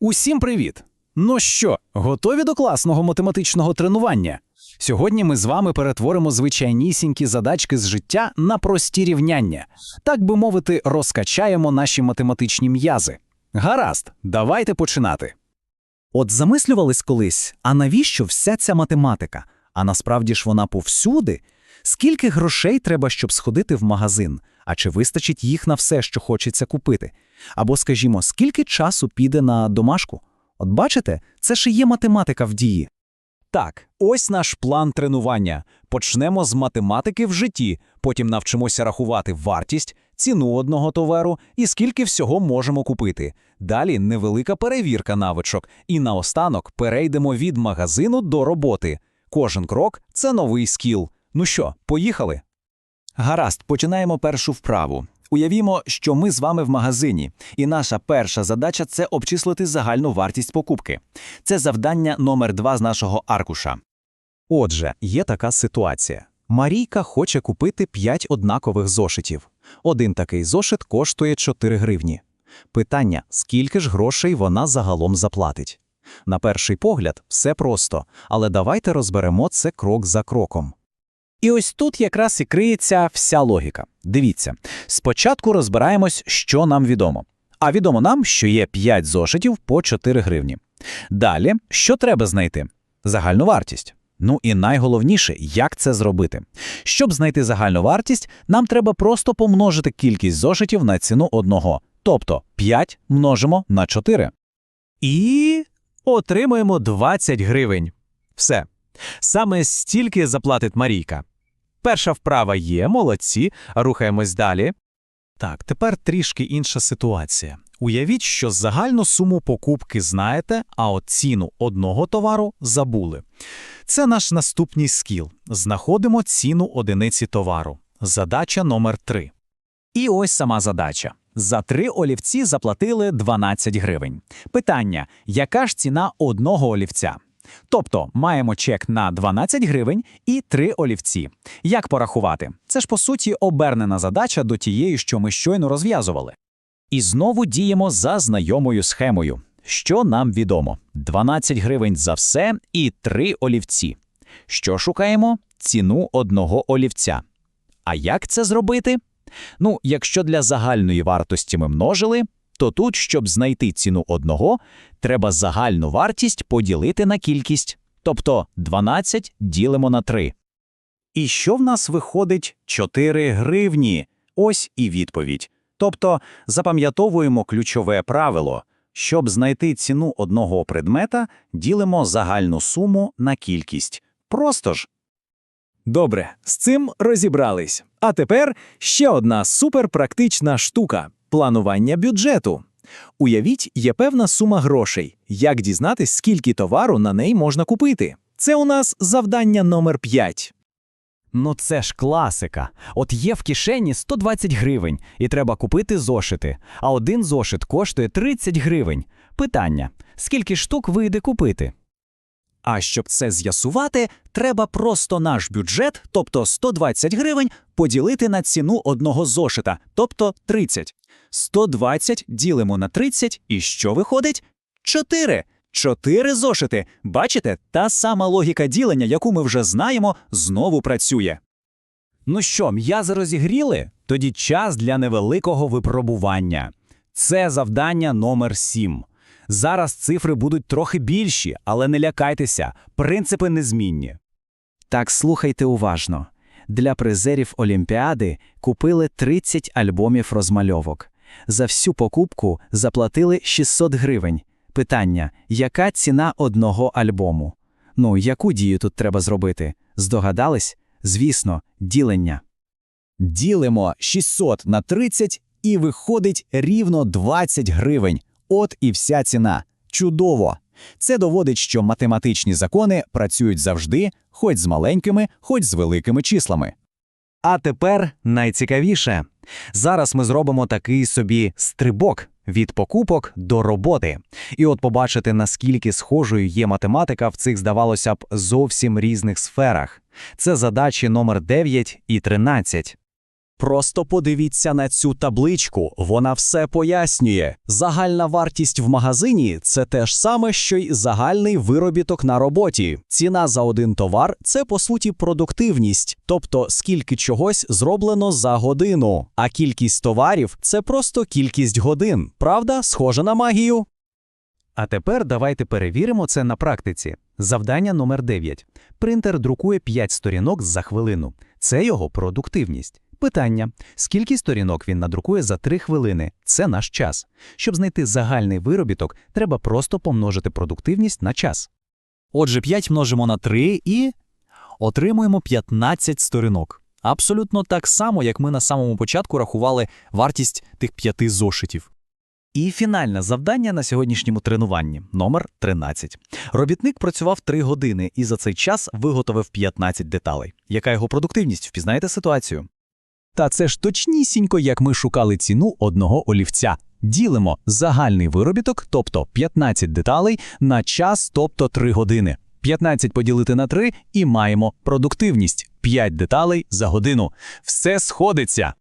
Усім привіт! Ну що, готові до класного математичного тренування? Сьогодні ми з вами перетворимо звичайнісінькі задачки з життя на прості рівняння. Так би мовити, розкачаємо наші математичні м'язи. Гаразд, давайте починати. От замислювались колись, а навіщо вся ця математика? А насправді ж вона повсюди. Скільки грошей треба, щоб сходити в магазин? А чи вистачить їх на все, що хочеться купити? Або, скажімо, скільки часу піде на домашку? От бачите, це ж і є математика в дії. Так, ось наш план тренування. Почнемо з математики в житті, потім навчимося рахувати вартість, ціну одного товару і скільки всього можемо купити. Далі невелика перевірка навичок, і наостанок перейдемо від магазину до роботи. Кожен крок це новий скіл. Ну що, поїхали? Гаразд, починаємо першу вправу. Уявімо, що ми з вами в магазині, і наша перша задача це обчислити загальну вартість покупки. Це завдання номер два з нашого аркуша. Отже, є така ситуація. Марійка хоче купити 5 однакових зошитів. Один такий зошит коштує 4 гривні. Питання, скільки ж грошей вона загалом заплатить? На перший погляд, все просто, але давайте розберемо це крок за кроком. І ось тут якраз і криється вся логіка. Дивіться, спочатку розбираємось, що нам відомо. А відомо нам, що є 5 зошитів по 4 гривні. Далі, що треба знайти? Загальну вартість. Ну і найголовніше, як це зробити. Щоб знайти загальну вартість, нам треба просто помножити кількість зошитів на ціну одного. Тобто 5 множимо на 4. І отримуємо 20 гривень. Все. Саме стільки заплатить Марійка. Перша вправа є, молодці, рухаємось далі. Так, тепер трішки інша ситуація. Уявіть, що загальну суму покупки знаєте, а от ціну одного товару забули. Це наш наступний скіл. Знаходимо ціну одиниці товару. Задача номер 3. І ось сама задача. За три олівці заплатили 12 гривень. Питання: яка ж ціна одного олівця? Тобто маємо чек на 12 гривень і три олівці. Як порахувати? Це ж по суті обернена задача до тієї, що ми щойно розв'язували. І знову діємо за знайомою схемою. Що нам відомо? 12 гривень за все і три олівці. Що шукаємо? Ціну одного олівця. А як це зробити? Ну, якщо для загальної вартості ми множили, то тут, щоб знайти ціну одного, треба загальну вартість поділити на кількість, тобто 12 ділимо на 3. І що в нас виходить 4 гривні? Ось і відповідь. Тобто запам'ятовуємо ключове правило. Щоб знайти ціну одного предмета, ділимо загальну суму на кількість. Просто ж. Добре, з цим розібрались. А тепер ще одна суперпрактична штука планування бюджету. Уявіть, є певна сума грошей. Як дізнатись, скільки товару на неї можна купити? Це у нас завдання номер 5. Ну це ж класика. От є в кишені 120 гривень, і треба купити зошити. А один зошит коштує 30 гривень. Питання: скільки штук вийде купити? А щоб це з'ясувати, треба просто наш бюджет, тобто 120 гривень, поділити на ціну одного зошита, тобто 30. 120 ділимо на 30, і що виходить? 4. 4 зошити. Бачите, та сама логіка ділення, яку ми вже знаємо, знову працює. Ну що, м'язи розігріли? Тоді час для невеликого випробування. Це завдання номер 7. Зараз цифри будуть трохи більші, але не лякайтеся, принципи незмінні. Так слухайте уважно. Для призерів Олімпіади купили 30 альбомів розмальовок. За всю покупку заплатили 600 гривень. Питання: яка ціна одного альбому? Ну, яку дію тут треба зробити? Здогадались? Звісно, ділення. Ділимо 600 на 30 і виходить рівно 20 гривень. От і вся ціна. Чудово! Це доводить, що математичні закони працюють завжди, хоч з маленькими, хоч з великими числами. А тепер найцікавіше. Зараз ми зробимо такий собі стрибок від покупок до роботи. І от побачите, наскільки схожою є математика в цих, здавалося б, зовсім різних сферах. Це задачі номер 9 і 13. Просто подивіться на цю табличку, вона все пояснює. Загальна вартість в магазині це те ж саме, що й загальний виробіток на роботі. Ціна за один товар це по суті продуктивність, тобто скільки чогось зроблено за годину. А кількість товарів це просто кількість годин. Правда, схоже на магію? А тепер давайте перевіримо це на практиці. Завдання номер 9. Принтер друкує 5 сторінок за хвилину. Це його продуктивність. Питання: скільки сторінок він надрукує за 3 хвилини? Це наш час. Щоб знайти загальний виробіток, треба просто помножити продуктивність на час. Отже, 5 множимо на 3 і отримуємо 15 сторінок. Абсолютно так само, як ми на самому початку рахували вартість тих п'яти зошитів. І фінальне завдання на сьогоднішньому тренуванні номер 13. Робітник працював 3 години і за цей час виготовив 15 деталей. Яка його продуктивність? Впізнаєте ситуацію? Та це ж точнісінько, як ми шукали ціну одного олівця. Ділимо загальний виробіток, тобто 15 деталей, на час, тобто 3 години. 15 поділити на 3 і маємо продуктивність 5 деталей за годину. Все сходиться.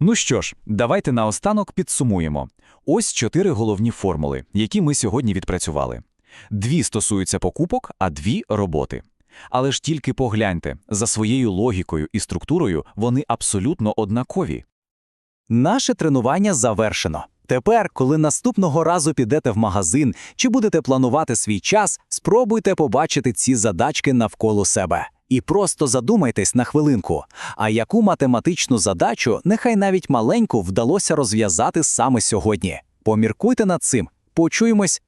Ну що ж, давайте наостанок підсумуємо. Ось чотири головні формули, які ми сьогодні відпрацювали. Дві стосуються покупок, а дві роботи. Але ж тільки погляньте, за своєю логікою і структурою вони абсолютно однакові. Наше тренування завершено. Тепер, коли наступного разу підете в магазин чи будете планувати свій час, спробуйте побачити ці задачки навколо себе. І просто задумайтесь на хвилинку, а яку математичну задачу, нехай навіть маленьку, вдалося розв'язати саме сьогодні. Поміркуйте над цим. Почуємось